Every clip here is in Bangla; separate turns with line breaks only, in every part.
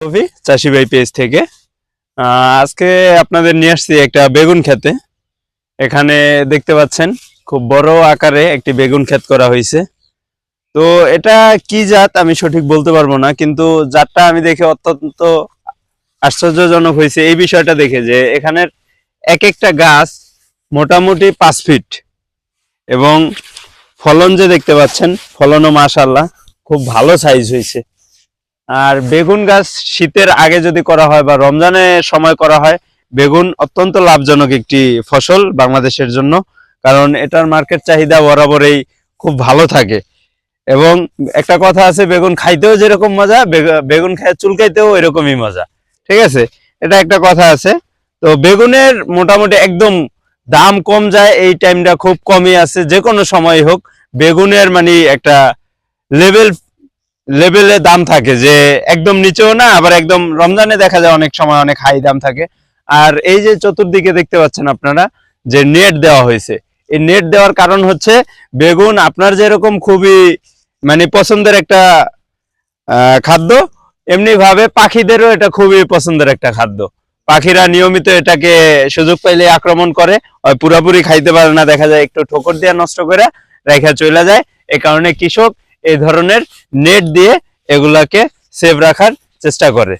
রবি চাষি ভাই পেজ থেকে। আজকে আপনাদের নিয়ে আসছি একটা বেগুন খেতে। এখানে দেখতে পাচ্ছেন, খুব বড় আকারে একটি বেগুন ক্ষেত করা হয়েছে। তো এটা কি জাত আমি সঠিক বলতে পারব না, কিন্তু জাতটা আমি দেখে অত্যন্ত আশ্চর্যজনক হয়েছে। এই বিষয়টা দেখে যে এখানের এক একটা গাছ মোটামুটি পাঁচ ফিট এবং ফলন যে দেখতে পাচ্ছেন, ফলনও মাশাল্লাহ খুব ভালো সাইজ হয়েছে। আর বেগুন গাছ শীতের আগে যদি করা হয় বা রমজানের সময় করা হয়, বেগুন অত্যন্ত লাভজনক একটি ফসল বাংলাদেশের জন্য। কারণ এটার মার্কেট চাহিদা বরাবরই খুব ভালো থাকে। এবং একটা কথা আছে, বেগুন খাইতেও যেরকম মজা বেগ- বেগুন খায় চুলকাইতেও এরকমই মজা। ঠিক আছে? এটা একটা কথা আছে। তো বেগুনের মোটামুটি একদম দাম কম যায়, এই টাইমটা খুব কমই আছে। যে কোনো সময় হোক, বেগুনের মানে একটা লেভেল লেভেলে দাম থাকে যে একদম নিচেও না, আবার একদম রমজানে দেখা যায় অনেক সময় অনেক হাই দাম থাকে। আর এই যে চতুর্দিকে দেখতে পাচ্ছেন আপনারা যে নেট দেওয়া হয়েছে, এই নেট দেওয়ার কারণ হচ্ছে বেগুন আপনার যেরকম খুবই মানে পছন্দের একটা খাদ্য এমনি ভাবে পাখিদেরও এটা খুবই পছন্দের একটা খাদ্য। পাখিরা নিয়মিত এটাকে সুযোগ পাইলে আক্রমণ করে পুরাপুরি খাইতে পারে না, দেখা যায় একটু ঠোকর দিয়ে নষ্ট করে রেখা চলে যায়। এই কারণে কৃষক এই ধরনের নেট দিয়ে এগুলাকে সেভ রাখার চেষ্টা করে।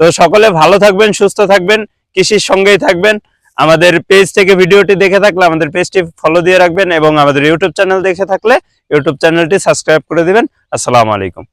তো সকলে ভালো থাকবেন, সুস্থ থাকবেন, কৃষির সঙ্গেই থাকবেন। আমাদের পেজ থেকে ভিডিওটি দেখে থাকলে আমাদের পেজটি ফলো দিয়ে রাখবেন এবং আমাদের ইউটিউব চ্যানেল দেখে থাকলে ইউটিউব চ্যানেলটি সাবস্ক্রাইব করে দিবেন। আসসালামু আলাইকুম।